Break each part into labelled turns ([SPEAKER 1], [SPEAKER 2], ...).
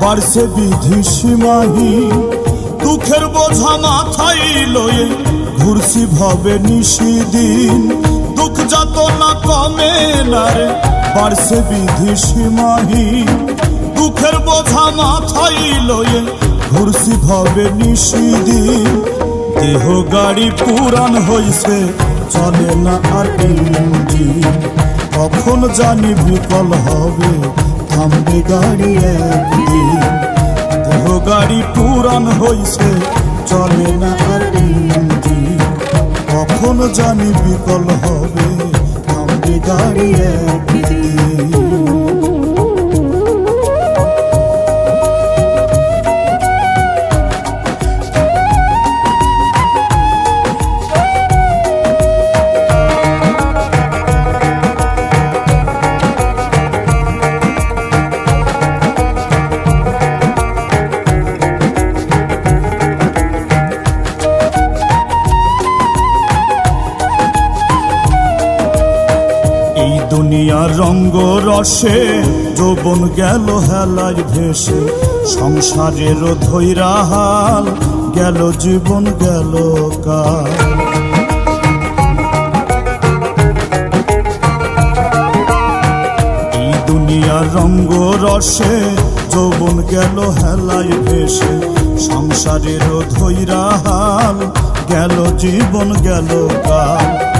[SPEAKER 1] বাড়ছে বিধি সীমাহি। দুঃখের বোঝা মাথায় লয়ে ঘুরছি ভবে নিশিদিন। দুঃখ যত না কমে না রে, বাড়ছে বিধি সীমাহি। দুঃখের বোঝা মাথায় লয়ে ঘুরছি ভবে নিশিদিন। দেহ গাড়ি পুরান হইছে, চলে না আর ইঞ্জিন। কখন জানি বিকল হবে থামবে গাড়ি দেহ গাড়ি পুরান হইছে চলে না আর কখন জানি বিকল হবে থামবে গাড়ি একদিন দুনিয়ার রঙ্গ রসে, যৌবন গেল হেলায় ভেসে, সংসারের ধৈরা হাল গেল জীবন, গেল কাল। দুনিয়ার রঙ্গ রসে, যৌবন গেল হেলায় ভেসে, সংসারের ধৈরা হাল গেল জীবন, গেল কাল।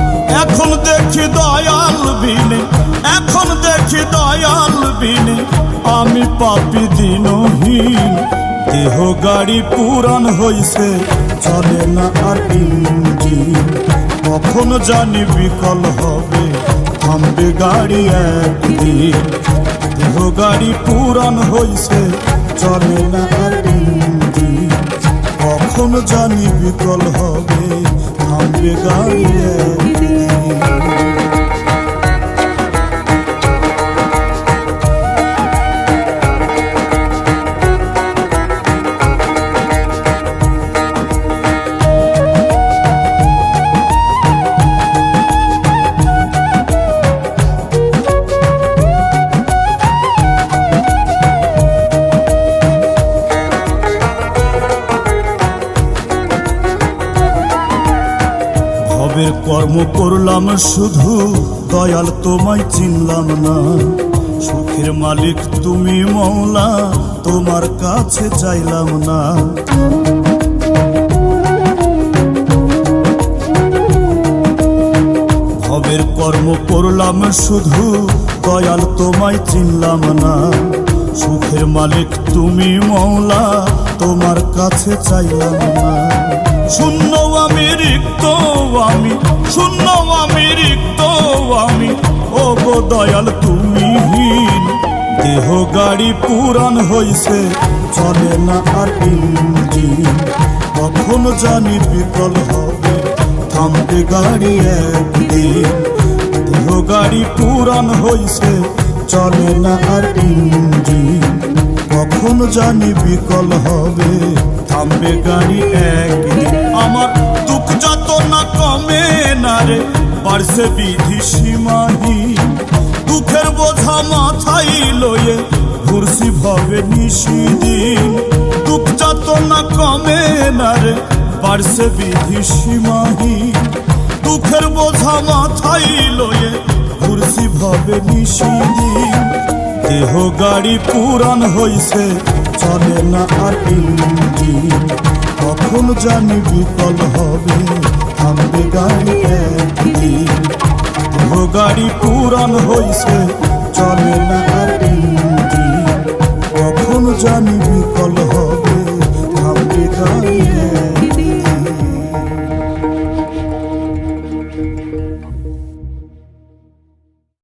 [SPEAKER 1] এখন দেখি দয়াল বিনে, এখন দেখি দয়াল বিনে, আমি পাপি দিনহীন, দেহ গাড়ি পুরান হইছে, চলে না আর ইঞ্জিন। কখন জানি বিকল হবে, থামবে গাড়ি একদিন। দেহ গাড়ি পুরান হইছে, চলে না আর ইঞ্জিন। কখন জানি বিকল হবে, থামবে গাড়ি একদিন। mim. ভবের কর্ম করলাম শুধু, দয়াল তোমায় চিনলাম না। সুখের মালিক তুমি মৌলা, তোমার কাছে চাইলাম না। ভবের কর্ম করলাম শুধু, দয়াল তোমায় চিনলাম না। সুখের মালিক তুমি মৌলা, তোমার কাছে চাইলাম না। শূন্য আমি রিক্ত আমি, শূন্য আমি রিক্ত আমি। ও দয়াল, তুমি দেহ গাড়ি পুরান হইছে, চলে না আর ইঞ্জিন। কখন জানি বিকল হবে, থামবে গাড়ি একদিন। দেহ গাড়ি পুরান হইছে চলে না আর ইঞ্জিন। কখন জানি বিকল হবে। থামবে গাড়ি একদিন। আমার দুঃখ যত না কমে না রে পারছে বিধি সীমাহি। দুঃখের বোঝা মাথায় লয়ে ঘুরছি ভবে নিশিদিন। দুঃখ যত না কমে না রে পারছে বিধি সীমাহি। দুঃখের বোঝা মাথায় লয়ে হবে নিশিদিন দেহ গাড়ি পুরান হইছে, চলে না আর ইঞ্জিন কখন জানি বিকল হবে, থামবে গাড়ি একদিন। দেহ গাড়ি পুরান হইছে, চলে না আর ইঞ্জিন কখন জানি বিকল হবে, থামবে গাড়ি